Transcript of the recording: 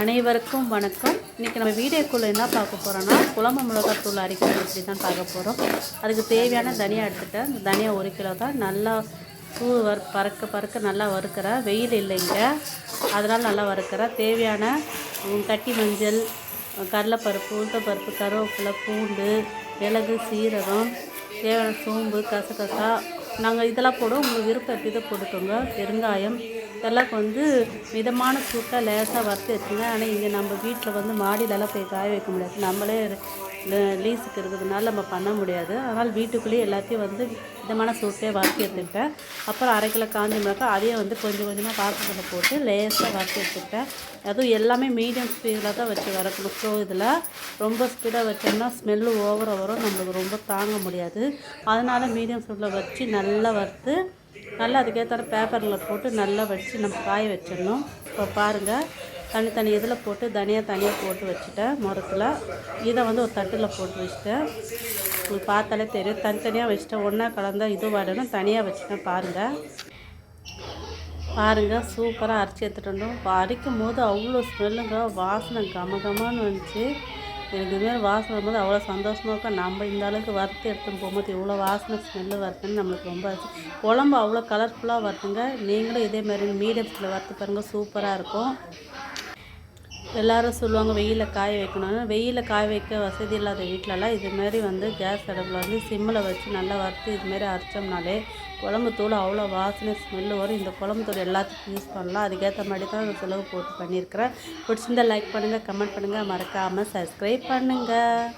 அனைவருக்கும் வணக்கம். இன்றைக்கி நம்ம வீடியோக்குள்ளே என்ன பார்க்க போகிறோன்னா குழம்பு மிளகாத்தூள் அரைக்கிறது இப்படி தான் பார்க்க போகிறோம் அதுக்கு தேவையான தனியா எடுத்துட்டேன். இந்த தனியா ஒரு கிலோ தான் நல்லா பூ வறு பறக்க பறக்க நல்லா வறுக்கிறேன் வெயில் இல்லைங்க அதனால் நல்லா வறுக்கிறேன் தேவையான கட்டி மஞ்சள் கடலைப்பருப்பு உளுத்தப்பருப்பு கருவேப்பிலை பூண்டு மிளகு சீரகம் தேவையான சோம்பு கசகசா. நாங்கள் இதெல்லாம் போடுவோம். உங்கள் விருப்பம் எப்படி இதை போட்டுக்கோங்க. பெருங்காயம் இதெல்லாம் வந்து மிதமான சூட்டாக லேசாக வறுத்து வச்சுங்க ஆனால் இங்கே நம்ம வீட்டில் வந்து மாடியிலலாம் போய் காய வைக்க முடியாது. நம்மளே லீஸுக்கு இருக்கிறதுனால நம்ம பண்ண முடியாது. அதனால் வீட்டுக்குள்ளேயே எல்லாத்தையும் வந்து மிதமான சூட்டே வறுத்து எடுத்துக்கிட்டேன். அப்புறம் அரை கிலோ காஞ்சி மிளகாய் அதையும் வந்து கொஞ்சம் கொஞ்சமாக பாத்திரத்தில் போட்டு லேசாக வறுத்து எடுத்துக்கிட்டேன். அதுவும் எல்லாமே மீடியம் ஸ்பீடில் தான் வச்சு வறுக்கணும். ஸோ இதில் ரொம்ப ஸ்பீடாக வச்சோம்னா ஸ்மெல்லு ஓவராக வரும். நம்மளுக்கு ரொம்ப தாங்க முடியாது. அதனால் மீடியம் ஸ்பீடில் வச்சு நல்லா வறுத்து நல்லா அதுக்கேற்ற பேப்பரில் போட்டு நல்லா வச்சு நம்ம காய வச்சிடணும். இப்போ பாருங்கள் தனித்தனி இதில் போட்டு தனியாக தனியாக போட்டு வச்சுட்டேன் முரத்தில். இதை வந்து ஒரு தட்டில் போட்டு வச்சுட்டேன். உங்களுக்கு பார்த்தாலே தெரியும். தனித்தனியாக வச்சுட்டேன். ஒன்றா கலந்தால் இது வரணும். தனியாக வச்சுட்டேன் பாருங்கள் பாருங்கள் சூப்பராக அரைச்சி எடுத்துகிட்டு வந்தோம். அரைக்கும் போது அவ்வளோ ஸ்மெல்லுங்க வாசனை கம வந்துச்சு. எனக்கு இதுமாரி வாசனை வரும்போது அவ்வளோ சந்தோஷமாக இருக்கும். நம்ம இந்த அளவுக்கு வறுத்து எடுத்துன்னு போகும்போது இவ்வளோ வாசனை ஸ்மெல்லு வருதுன்னு நம்மளுக்கு ரொம்ப ஆச்சு குழம்பு அவ்வளோ கலர்ஃபுல்லாக வருதுங்க. நீங்களும் இதே மாதிரி மீடியத்தில் வறுத்து பாருங்கள் சூப்பராக இருக்கும். எல்லாரும் சொல்லுவாங்க வெயிலில் காய வைக்கணும்னு. வெயிலில் காய வைக்க வசதி இல்லாத வீட்டிலலாம் இதுமாரி வந்து கேஸ் அடுப்பில் வந்து சிம்மில் வச்சு நல்லா வறுத்து இதுமாரி அரைச்சோம்னாலே குழம்பு தூள் அவ்வளோ வாசனை ஸ்மெல்லு வரும். இந்த குழம்பு தூள் எல்லாத்துக்கும் யூஸ் பண்ணலாம். அதுக்கேற்ற மாதிரி தான் அந்த செலவு போட்டு பண்ணியிருக்கிறேன். பிடிச்சிருந்தா லைக் பண்ணுங்கள் கமெண்ட் பண்ணுங்கள் மறக்காமல் சப்ஸ்கிரைப் பண்ணுங்கள்